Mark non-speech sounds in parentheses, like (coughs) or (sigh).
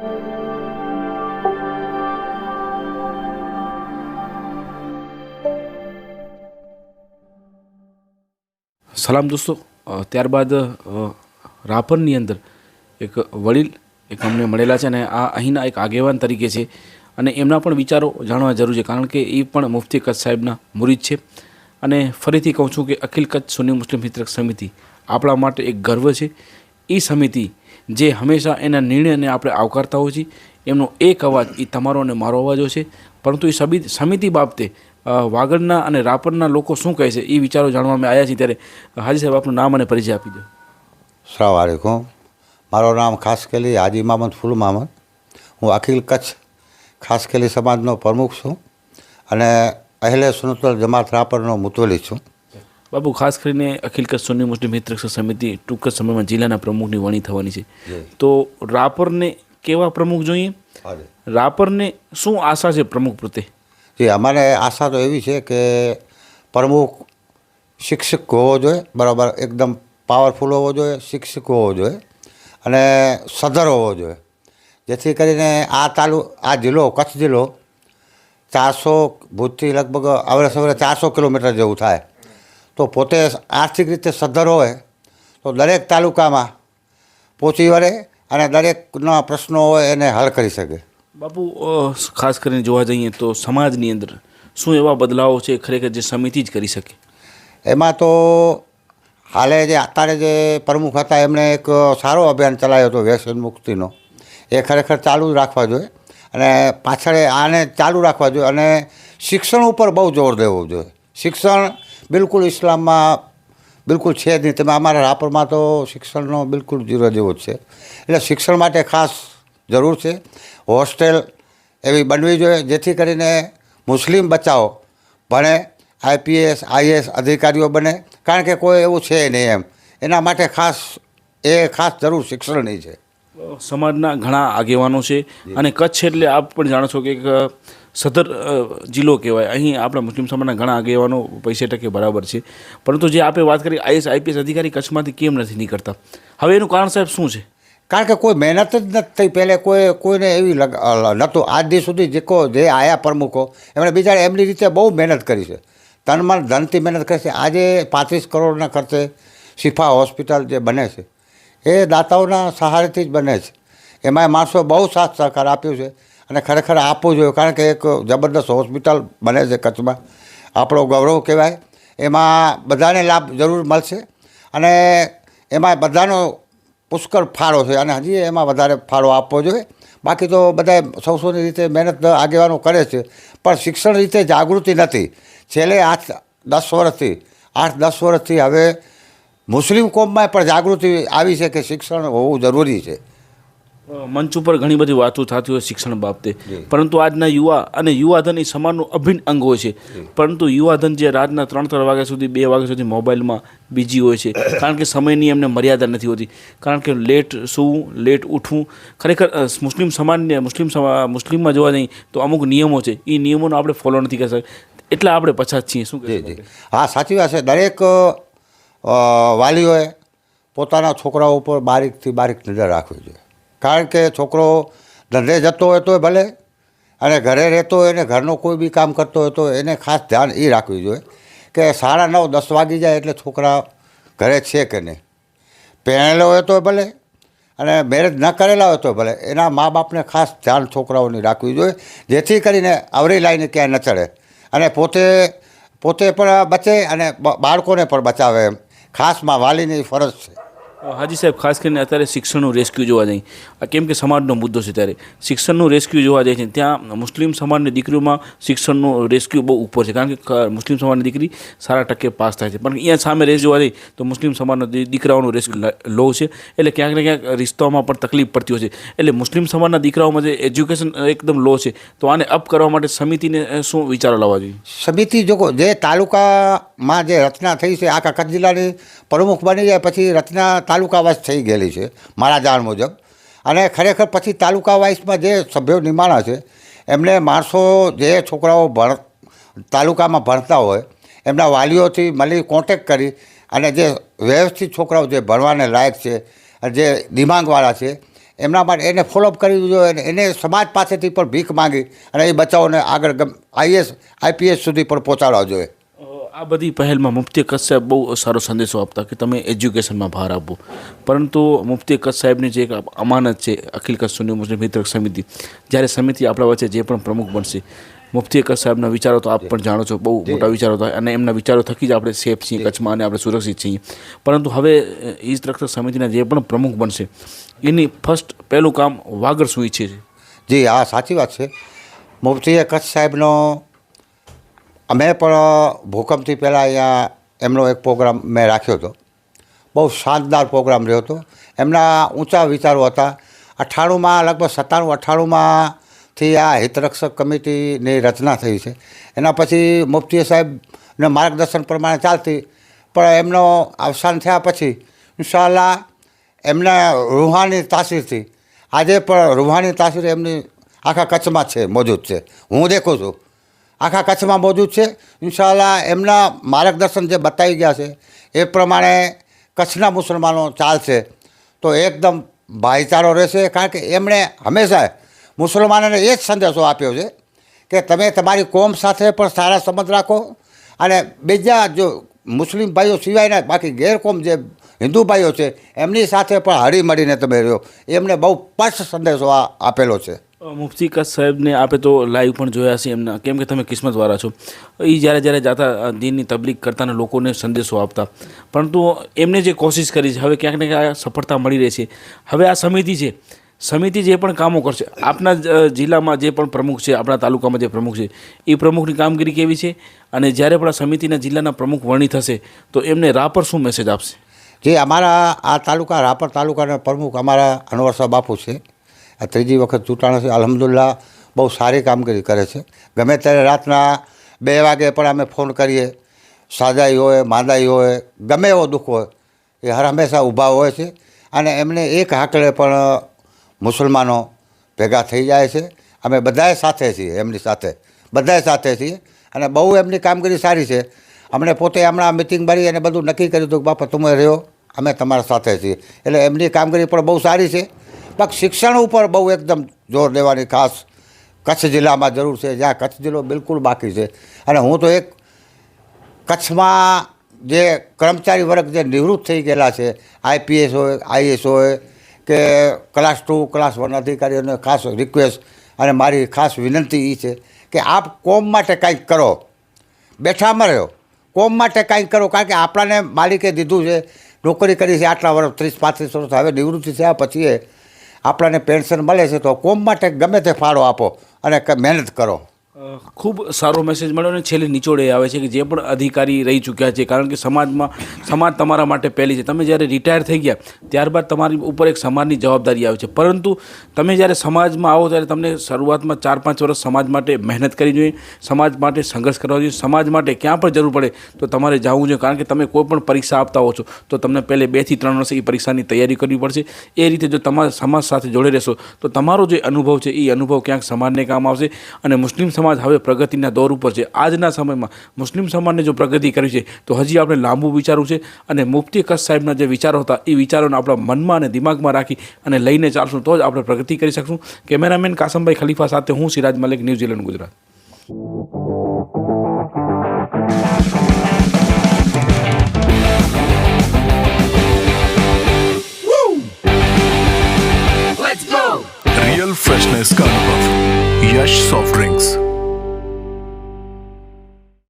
સલામ દોસ્તો ત્યારબાદ રાપરની અંદર એક વડીલ એક અમને મળેલા છે અને આ અહીંના એક આગેવાન તરીકે છે અને એમના પણ વિચારો જાણવા જરૂર છે કારણ કે એ પણ મુફ્તી કચ્છ સાહેબના મુરીદ છે. અને ફરીથી કહું છું કે અખિલ કચ્છ સુન્ની મુસ્લિમ હિતરક સમિતિ આપણા માટે એક ગર્વ છે. એ સમિતિ જે હંમેશા એના નિર્ણયને આપણે આવકારતા હોઈએ છીએ. એમનો એક અવાજ એ તમારો અને મારો અવાજો છે. પરંતુ એ સમિતિ સમિતિ બાબતે વાગડના અને રાપરના લોકો શું કહે છે એ વિચારો જાણવા અમે આવ્યા છીએ ત્યારે હાજી સાહેબ આપનું નામ અને પરિચય આપી દો. સલામ વાલેકુમ મારું નામ ખાસ કેલી હાજી મામદ ફૂલ મામદ. હું અખિલ કચ્છ, ખાસ કેલી સમાજનો પ્રમુખ છું. અને અહેલે સુનતલ જમાત રાપરનો મુતવલી છું. બાબુ ખાસ કરીને અખિલ કચ્છ સુન્ની મુસ્લિમ હિત રક્ષા સમિતિ ટૂંક જ સમયમાં જિલ્લાના પ્રમુખની વણી થવાની છે. તો રાપરને કેવા પ્રમુખ જોઈએ? રાપરને શું આશા છે પ્રમુખ પ્રત્યે? જે અમારે આશા તો એવી છે કે પ્રમુખ શિક્ષક હોવો જોઈએ બરાબર એકદમ પાવરફુલ હોવો જોઈએ શિક્ષક હોવો જોઈએ અને સધર હોવો જોઈએ. જેથી કરીને આ તાલુ આ જિલ્લો કચ્છ જિલ્લો ચારસો ભૂજથી લગભગ અવરે સવરે ચારસો કિલોમીટર જેવું થાય. તો પોતે આર્થિક રીતે સદ્ધર હોય તો દરેક તાલુકામાં પહોંચી વળે અને દરેકના પ્રશ્નો હોય એને હલ કરી શકે. બાપુ ખાસ કરીને જોવા જઈએ તો સમાજની અંદર શું એવા બદલાવો છે ખરેખર જે સમિતિ જ કરી શકે? એમાં તો હાલે જે અત્યારે જે પ્રમુખ હતા એમણે એક સારો અભિયાન ચલાવ્યો હતો વ્યસન મુક્તિનો. એ ખરેખર ચાલુ જ રાખવા જોઈએ અને પાછળ આને ચાલુ રાખવા જોઈએ અને શિક્ષણ ઉપર બહુ જોર દેવું જોઈએ. શિક્ષણ બિલકુલ ઇસ્લામમાં બિલકુલ છે જ નહીં. તમે અમારા રાપરમાં તો શિક્ષણનો બિલકુલ જીરો જેવો જ છે. એટલે શિક્ષણ માટે ખાસ જરૂર છે. હોસ્ટેલ એવી બનવી જોઈએ, જેથી કરીને મુસ્લિમ બચાવો ભણે, આઈપીએસ, આઈએસ અધિકારીઓ બને. કારણ કે કોઈ એવું છે નહીં એમ. એના માટે ખાસ, એ ખાસ જરૂર શિક્ષણની છે. સમાજના ઘણા આગેવાનો છે. અને કચ્છ એટલે આપ પણ જાણો છો કે એક સદર જિલ્લો કહેવાય. અહીં આપણા મુસ્લિમ સમાજના ઘણા આગેવાનો પૈસે ટકે બરાબર છે. પરંતુ જે આપણે વાત કરી આઈએસ આઈપીએસ અધિકારી કચ્છમાંથી કેમ નથી નીકળતા? હવે એનું કારણ સાહેબ શું છે? કારણ કે કોઈ મહેનત જ નથી થઈ. પહેલે કોઈ કોઈને એવી નહોતું. આજ દી સુધી જે કો જે આયા પ્રમુખો એમણે બિચારા એમની રીતે બહુ મહેનત કરી છે. તનમાં ધનથી મહેનત કરી છે. આજે પાંત્રીસ કરોડના ખર્ચે શિફા હોસ્પિટલ જે બને છે એ દાતાઓના સહારેથી જ બને છે. એમાં માણસો બહુ સાથ સહકાર આપ્યો છે અને ખરેખર આપવું જોઈએ, કારણ કે એક જબરદસ્ત હોસ્પિટલ બને છે કચ્છમાં. આપણો ગૌરવ કહેવાય. એમાં બધાને લાભ જરૂર મળશે અને એમાં બધાનો પુષ્કળ ફાળો છે અને હજી એમાં વધારે ફાળો આપવો જોઈએ. બાકી તો બધા સૌ સૌની રીતે મહેનત આગેવાનો કરે છે, પણ શિક્ષણ રીતે જાગૃતિ નથી. છેલ્લે આઠ દસ વર્ષથી, આઠ દસ વર્ષથી હવે મુસ્લિમ કોમમાં પણ જાગૃતિ આવી છે કે શિક્ષણ હોવું જરૂરી છે. મંચ ઉપર ઘણી બધી વાતો થતી હોય શિક્ષણ બાબતે. પરંતુ આજના યુવા અને યુવાધન એ સમાજનું અભિન્ન અંગ હોય છે. પરંતુ યુવાધન જે રાતના ત્રણ ત્રણ વાગ્યા સુધી બે વાગ્યા સુધી મોબાઈલમાં બીજી હોય છે. (coughs) કારણ કે સમયની એમને મર્યાદા નથી હોતી. કારણ કે લેટ સૂવું લેટ ઉઠવું ખરેખર મુસ્લિમ સમાજને મુસ્લિમ સમા મુસ્લિમમાં જોવા જઈએ તો અમુક નિયમો છે. એ નિયમોનો આપણે ફોલો નથી કરી શકતા. એટલે આપણે પછાત છીએ. શું હા સાચી વાત છે. દરેક વાલીઓએ પોતાના છોકરાઓ ઉપર બારીકથી બારીક નજર રાખવી જોઈએ. કારણ કે છોકરો ધંધે જતો હોય તો ભલે અને ઘરે રહેતો હોય અને ઘરનું કોઈ બી કામ કરતો હોય તો એને ખાસ ધ્યાન એ રાખવું જોઈએ કે સાડા નવ, દસ વાગી જાય એટલે છોકરા ઘરે છે કે નહીં. પહેરેલો હોય તો ભલે અને મેરેજ ન કરેલા હોય તો ભલે એના મા બાપને ખાસ ધ્યાન છોકરાઓની રાખવી જોઈએ, જેથી કરીને આવરી લાઈને ક્યાંય ન ચડે. અને પોતે પોતે પણ બચે અને બાળકોને પણ બચાવે એમ. ખાસમાં વાલીની ફરજ છે. હાજી સાહેબ, ખાસ કરીને અત્યારે શિક્ષણનું રેસ્ક્યુ જોવા જાય કેમ કે સમાજનો મુદ્દો છે ત્યારે. શિક્ષણનું રેસ્ક્યુ જોવા જાય છે. ત્યાં મુસ્લિમ સમાજની દીકરીઓમાં શિક્ષણનું રેસ્ક્યુ બહુ ઉપર છે. કારણ કે મુસ્લિમ સમાજની દીકરી સારા ટકે પાસ થાય છે. પણ અહીંયા સામે રેસ જોવા જઈએ, તો મુસ્લિમ સમાજનો દીકરાઓનું રેસ્ક્યુ લો છે. એટલે ક્યાંક ને ક્યાંક રિશ્તાઓમાં પણ તકલીફ પડતી હોય છે. એટલે મુસ્લિમ સમાજના દીકરાઓમાં જે એજ્યુકેશન એકદમ લો છે. તો આને અપ કરવા માટે સમિતિને શું વિચારો લાવવા જોઈએ? સમિતિ જો જે તાલુકામાં જે રચના થઈ છે, આખા કચ્છ જિલ્લાની પ્રમુખ બની જાય, પછી રચના તાલુકા વાઇઝ થઈ ગયેલી છે, મારા જાણ મુજબ. અને ખરેખર પછી તાલુકા વાઇઝમાં જે સભ્યો નિમાણા છે, એમને માણસો જે છોકરાઓ ભણ, તાલુકામાં ભણતા હોય, એમના વાલીઓથી મળી કોન્ટેક કરી અને જે વ્યવસ્થિત છોકરાઓ જે ભણવાને લાયક છે જે દિમાગવાળા છે, એમના માટે એને ફોલોઅપ કરવી જોઈએ અને એને સમાજ પાસેથી પણ ભીખ માંગી અને એ બચ્ચાઓને આગળ આઈએસ, આઈપીએસ સુધી પણ પહોંચાડવા જોઈએ. આ બધી પહેલમાં મુફતી કચ્છ સાહેબ બહુ સારો સંદેશો આપતા કે તમે એજ્યુકેશનમાં ભાર આપો. પરંતુ મુફતી કચ્છ સાહેબની જે એક અમાનત છે અખિલ કચ્છ સુન્ની મુસ્લિમ મિત્ર સમિતિ જ્યારે સમિતિ આપણા વચ્ચે જે પણ પ્રમુખ બનશે મુફતી કચ્છ સાહેબના વિચારો તો આપ પણ જાણો છો બહુ મોટા વિચારો હતા અને એમના વિચારો થકી જ આપણે સેફ છીએ કચ્છમાં અને આપણે સુરક્ષિત છીએ. પરંતુ હવે ઈજ રક્ષક સમિતિના જે પણ પ્રમુખ બનશે એની ફર્સ્ટ પહેલું કામ વાગર શું ઈચ્છે છે. જી હા સાચી વાત છે. મુફતીએ કચ્છ સાહેબનો અમે પણ ભૂકંપથી પહેલાં અહીંયા એમનો એક પ્રોગ્રામ મેં રાખ્યો હતો. બહુ શાનદાર પ્રોગ્રામ રહ્યો હતો. એમના ઊંચા વિચારો હતા. અઠ્ઠાણુંમાં, લગભગ સત્તાણું અઠ્ઠાણુંમાંથી આ હિતરક્ષક કમિટીની રચના થઈ છે. એના પછી મુફતી સાહેબને માર્ગદર્શન પ્રમાણે ચાલતી. પણ એમનો અવસાન થયા પછી ઇન્શાલ્લાહ એમના રૂહાની તાસીરથી આજે પણ રૂહાની તાસીર એમની આખા કચ્છમાં છે, મોજૂદ છે. હું દેખું છું. આખા કચ્છમાં મોજૂદ છે. ઇન્શાલ્લાહ એમના માર્ગદર્શન જે બતાવી ગયા છે, એ પ્રમાણે કચ્છના મુસલમાનો ચાલશે. તો એકદમ ભાઈચારો રહેશે, કારણ કે એમણે હંમેશા મુસલમાનોને એ જ સંદેશો આપ્યો છે કે તમે તમારી કોમ સાથે પણ સારા સંબંધ રાખો અને બીજા જો મુસ્લિમ ભાઈઓ સિવાયના બાકી ગેરકોમ જે હિન્દુ ભાઈઓ છે, એમની સાથે પણ હળી મળીને તમે રહ્યો. એમને બહુ સ્પષ્ટ સંદેશો આપેલો છે. મુફ્તી કચ્છ સાહેબને આપે તો લાઈવ પણ જોયા છે એમના. કેમ કે તમે કિસ્મતવાળા છો. એ જ્યારે જ્યારે જાતા દિનની તબલીગ કરતાના લોકોને સંદેશો આપતા. પરંતુ એમને જે કોશિશ કરી છે, હવે ક્યાંક ને ક્યાંક સફળતા મળી રહી છે. હવે આ સમિતિ છે. સમિતિ જે પણ કામો કરશે, આપના જિલ્લામાં જે પણ પ્રમુખ છે, આપણા તાલુકામાં જે પ્રમુખ છે એ પ્રમુખની કામગીરી કેવી છે? અને જ્યારે પણ આ સમિતિના જિલ્લાના પ્રમુખ વર્ણી થશે, તો એમને રાહ પર શું મેસેજ આપશે? જે અમારા આ તાલુકા, રાપર તાલુકાના પ્રમુખ અમારા અનવરસા બાપુ છે. આ ત્રીજી વખત ચૂંટાણો છે. અલહમદુલ્લા બહુ સારી કામગીરી કરે છે. ગમે ત્યારે રાતના બે વાગે પણ અમે ફોન કરીએ. સાદાઈ હોય, માંદાઈ હોય, ગમે એવો દુઃખ હોય, એ હર હંમેશા ઊભા હોય છે. અને એમને એક હાકડે પણ મુસલમાનો ભેગા થઈ જાય છે. અમે બધાએ સાથે છીએ, એમની સાથે. બધાએ સાથે છીએ. અને બહુ એમની કામગીરી સારી છે. અમને પોતે હમણાં મિટિંગ ભરી અને બધું નક્કી કર્યું હતું કે, બાપા, તમે રહ્યો? અમે તમારા સાથે છીએ. એટલે એમની કામગીરી પણ બહુ સારી છે. પણ શિક્ષણ ઉપર બહુ એકદમ જોર દેવાની ખાસ કચ્છ જિલ્લામાં જરૂર છે. જ્યાં કચ્છ જિલ્લો બિલકુલ બાકી છે. અને હું તો એક કચ્છમાં જે કર્મચારી વર્ગ જે નિવૃત્ત થઈ ગયેલા છે, આઈપીએસ હોય, આઈએસ હોય, કે ક્લાસ ટુ, ક્લાસ વન અધિકારીઓને ખાસ રિક્વેસ્ટ અને મારી ખાસ વિનંતી એ છે કે આપ કોમ માટે કંઈક કરો. બેઠામાં રહ્યો. કોમ માટે કંઈક કરો. કારણ કે આપણાને માલિકે દીધું છે. નોકરી કરી છે આટલા વર્ષ, ત્રીસ, પાંત્રીસ વર્ષ. હવે નિવૃત્તિ થયા પછી આપણાને પેન્શન મળે છે તો કોમ માટે ગમે તે ફાળો આપો અને મહેનત કરો. ખૂબ સારો મેસેજ મળ્યો અને છેલ્લે નીચોડે આવે છે કે જે પણ અધિકારી રહી ચૂક્યા છે, કારણ કે સમાજમાં, સમાજ તમારા માટે પહેલી છે. તમે જ્યારે રિટાયર થઈ ગયા, ત્યારબાદ તમારી ઉપર એક સમાજની જવાબદારી આવે છે. પરંતુ તમે જ્યારે સમાજમાં આવો ત્યારે તમને શરૂઆતમાં ચાર પાંચ વર્ષ સમાજ માટે મહેનત કરવી જોઈએ, સમાજ માટે સંઘર્ષ કરવા જોઈએ, સમાજ માટે ક્યાં પણ જરૂર પડે તો તમારે જવું જોઈએ, કારણ કે તમે કોઈ પણ પરીક્ષા આપતા હો છો, તો તમને પહેલે બેથી ત્રણ વર્ષ એ પરીક્ષાની તૈયારી કરવી પડશે. એ રીતે જો તમારા સમાજ સાથે જોડે રહેશો, તો તમારો જે અનુભવ છે, એ અનુભવ ક્યાંક સમાજને કામ આવશે અને મુસ્લિમ સમાજ હવે પ્રગતિના દોર ઉપર છે આજના સમયમાં મુસ્લિમ સમાજને જો પ્રગતિ કરવી છે તો હજી આપણે લાંબુ વિચારવું છે અને મુફ્તી કચ્છ સાહેબના જે વિચારો હતા એ વિચારોને આપણા મનમાં અને દિમાગમાં રાખી અને લઈને ચાલશું તો જ આપણે પ્રગતિ કરી શકશું કેમેરામેન કાસમભાઈ ખલીફા સાથે હું Siraj Malik New Zealand Gujarat real freshness का अनुभव यश सॉफ्ट ड्रिंक्स